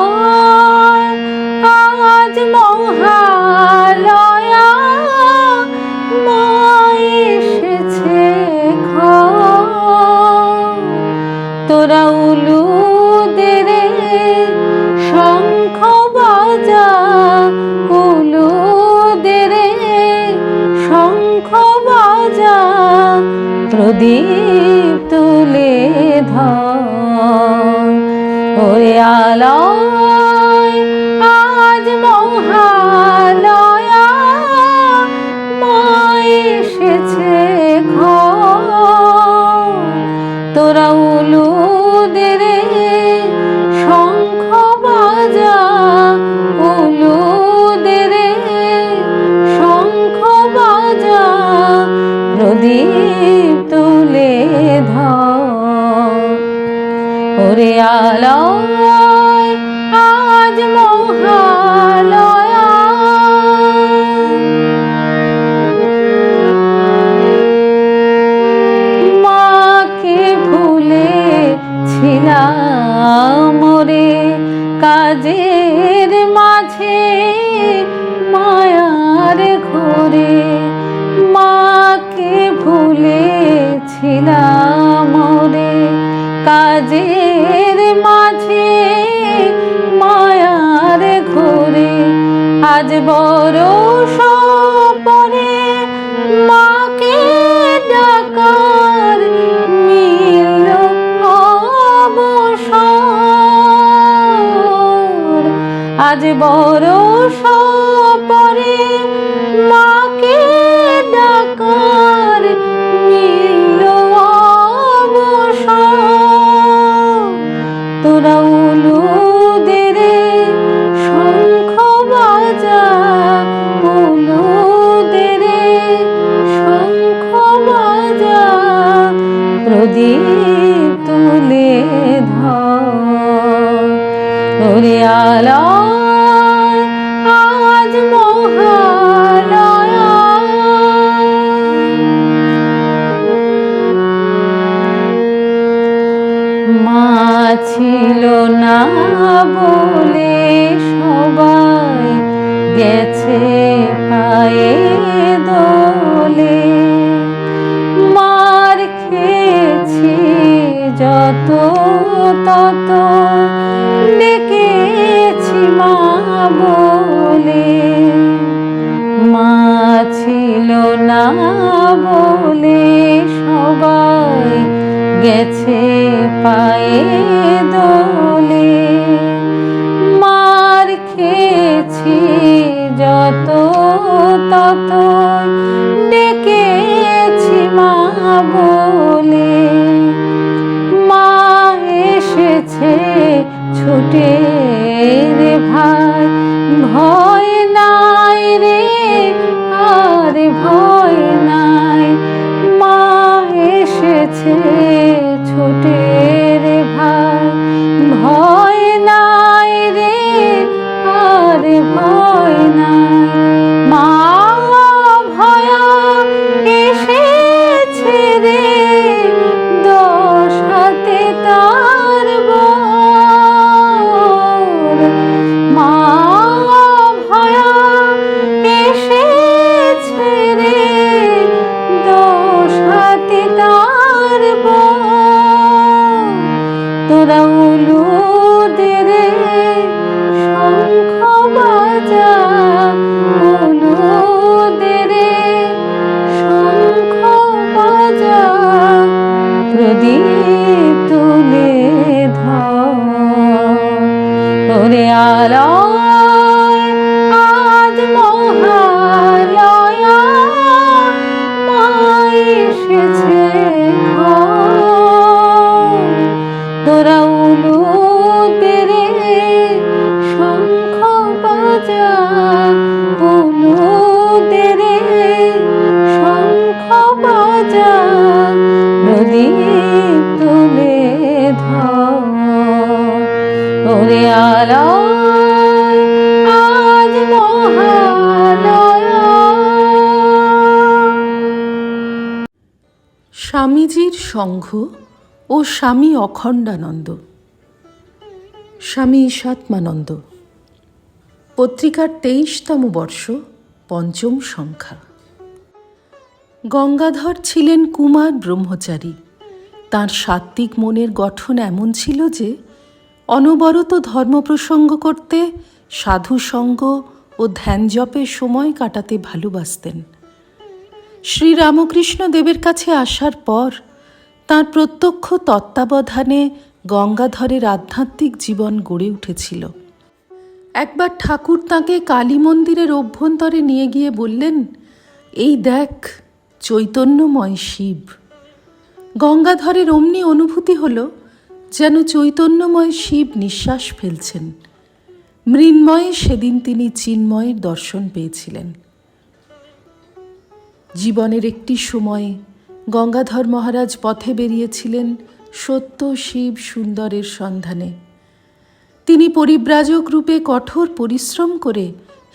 Oh. আলো আজ মন আজ বড় সপরে মাকে ডাকার মিল অবসর। আজ বড় প্রদীপ তুলে ধরে। আজ ছিল না বলে সবাই গেছে পায়ে দলে। তত তত ডেকেছি মা বলে। মা ছিল না বলে সবাই গেছে পায়ে দোলে। মার খেয়েছি যত তত ছোটে স্বামীজির সংঘ ও স্বামী অখণ্ডানন্দ। স্বামী ঈশাত্মানন্দ পত্রিকার তেইশতম বর্ষ, পঞ্চম সংখ্যা। গঙ্গাধর ছিলেন কুমার ব্রহ্মচারী। তার সাত্ত্বিক মনের গঠন এমন ছিল যে, অনবরত ধর্ম প্রসঙ্গ করতে, সাধুসঙ্গ ও ধ্যানজপের সময় কাটাতে ভালোবাসতেন। শ্রীরামকৃষ্ণ দেবের কাছে আসার পর তার প্রত্যক্ষ তত্ত্বাবধানে গঙ্গাধরের আধ্যাত্মিক জীবন গড়ে উঠেছিল। একবার ঠাকুর তাঁকে কালী মন্দিরের অভ্যন্তরে নিয়ে গিয়ে বললেন, এই দেখ, চৈতন্যময় শিব। গঙ্গাধরের অমনি অনুভূতি হল যেন চৈতন্যময় শিব নিঃশ্বাস ফেলছেন। মৃন্ময়ে সেদিন তিনি চিন্ময়ের দর্শন পেয়েছিলেন। জীবনের একটি সময়ে গঙ্গাধর মহারাজ পথে বেরিয়েছিলেন সত্য শিব সুন্দরের সন্ধানে। তিনি পরিব্রাজক রূপে কঠোর পরিশ্রম করে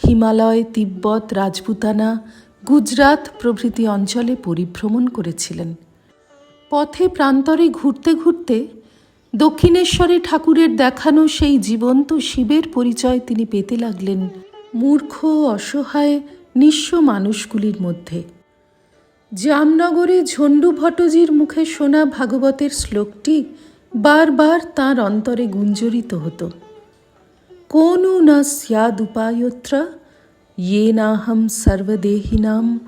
হিমালয়, তিব্বত, রাজপুতানা, গুজরাত প্রভৃতি অঞ্চলে পরিভ্রমণ করেছিলেন। পথে প্রান্তরে ঘুরতে ঘুরতে দক্ষিণেশ্বরে ঠাকুরের দেখানো সেই জীবন্ত শিবের পরিচয় তিনি পেতে লাগলেন মূর্খ, অসহায়, নিঃস্ব মানুষগুলির মধ্যে। জামনগরে ঝণ্ডু ভট্টজির মুখে শোনা ভাগবতের শ্লোকটি বারবার তাঁর অন্তরে গুঞ্জরিত হতো। কোনু ন স্যাদুপায়ত্র ইয়ে নাহম সর্বদেহিনাম,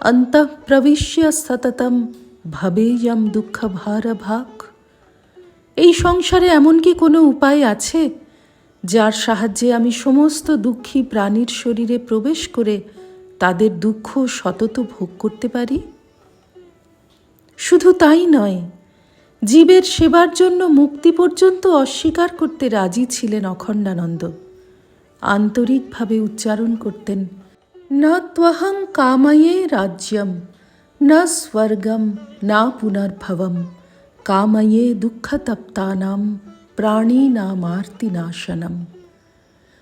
অন্তঃপ্রবিশ্য সততম ভবেয়ম দুঃখভার ভাগ এই সংসারে এমন কি কোনো উপায় আছে, যার সাহায্যে আমি সমস্ত দুঃখী প্রাণীর শরীরে প্রবেশ করে তাদের দুঃখ সতত ভোগ করতে পারি? শুধু তাই নয়, জীবের সেবার জন্য মুক্তি পর্যন্ত অস্বীকার করতে রাজি ছিলেন অখণ্ডানন্দ। আন্তরিকভাবে উচ্চারণ করতেন, না ত্বহং কামায়ে রাজ্যম, না স্বর্গম, না পুনর্ভবম, কামায়ে দুঃখতপ্তানাম প্রাণী না নামার্তি নাশনম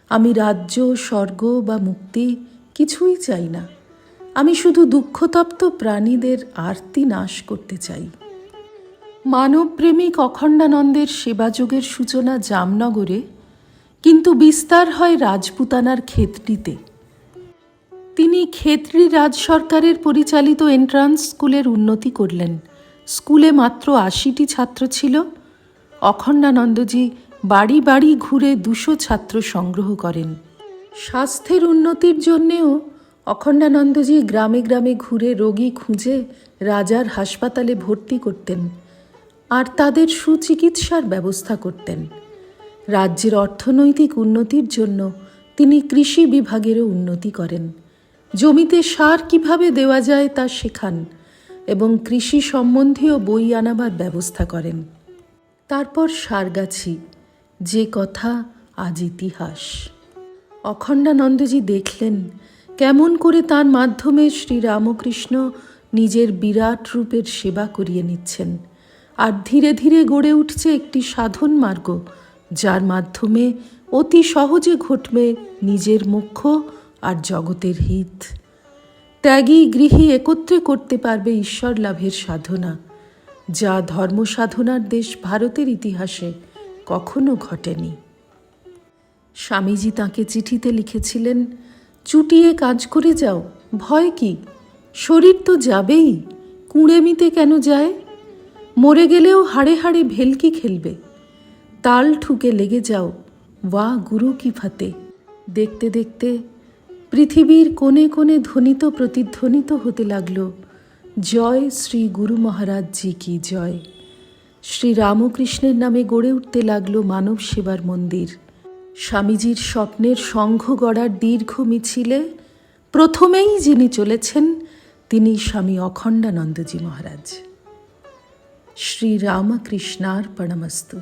আমি রাজ্য, স্বর্গ বা মুক্তি কিছুই চাই না। আমি শুধু দুঃখতপ্ত প্রাণীদের আরতি নাশ করতে চাই। মানবপ্রেমিক অখণ্ডানন্দের সেবাযোগের সূচনা জামনগরে, কিন্তু বিস্তার হয় রাজপুতানার ক্ষেত্রটিতে তিনি ক্ষেত্রী রাজ সরকারের পরিচালিত এন্ট্রান্স স্কুলের উন্নতি করলেন। স্কুলে মাত্র আশিটি ছাত্র ছিল। অখণ্ডানন্দজি বাড়ি বাড়ি ঘুরে দুশো ছাত্র সংগ্রহ করেন। স্বাস্থ্যের উন্নতির জন্যেও অখণ্ডানন্দজি গ্রামে গ্রামে ঘুরে রোগী খুঁজে রাজার হাসপাতালে ভর্তি করতেন আর তাদের সুচিকিৎসার ব্যবস্থা করতেন। রাজ্যের অর্থনৈতিক উন্নতির জন্য তিনি কৃষি বিভাগেরও উন্নতি করেন। জমিতে সার কীভাবে দেওয়া যায় তা শেখান এবং কৃষি সম্বন্ধীয় বই আনাবার ব্যবস্থা করেন। তারপর সারগাছি, যে কথা আজ ইতিহাস। অখণ্ডানন্দজি দেখলেন কেমন করে তার মাধ্যমে শ্রীরামকৃষ্ণ নিজের বিরাট রূপের সেবা করিয়ে নিচ্ছেন, আর ধীরে ধীরে গড়ে উঠছে একটি সাধন মার্গ, যার মাধ্যমে অতি সহজে ঘটবে নিজের মুখ্য আর জগতের হিত। ত্যাগী গৃহী একত্রে করতে পারবে ঈশ্বর লাভের সাধনা, যা ধর্ম সাধনার দেশ ভারতের ইতিহাসে কখনো ঘটেনি। স্বামীজি তাকে চিঠিতে লিখেছিলেন চুটিয়ে কাজ করে যাও, ভয় কি? শরীর তো যাবেই কুঁড়েমিতে কেন যায়? মরে গেলেও হাড়ে হাড়ে ভেলকি খেলবে। তাল ঠুকে লেগে যাও, ওয়া গুরু কি ফাতে? দেখতে দেখতে পৃথিবীর কোণে কোণে ধ্বনিত প্রতিধ্বনিত হতে লাগল, জয় শ্রী গুরু মহারাজ জি কি জয়। শ্রী রামকৃষ্ণের নামে গড়ে উঠতে লাগল মানব সেবার মন্দির। স্বামীজির স্বপ্নের সংঘ গড়ার দীর্ঘ মিছিলে প্রথমেই যিনি চলেছেন, তিনি স্বামী অখণ্ডানন্দজি মহারাজ। শ্রী রামকৃষ্ণার পরমস্তু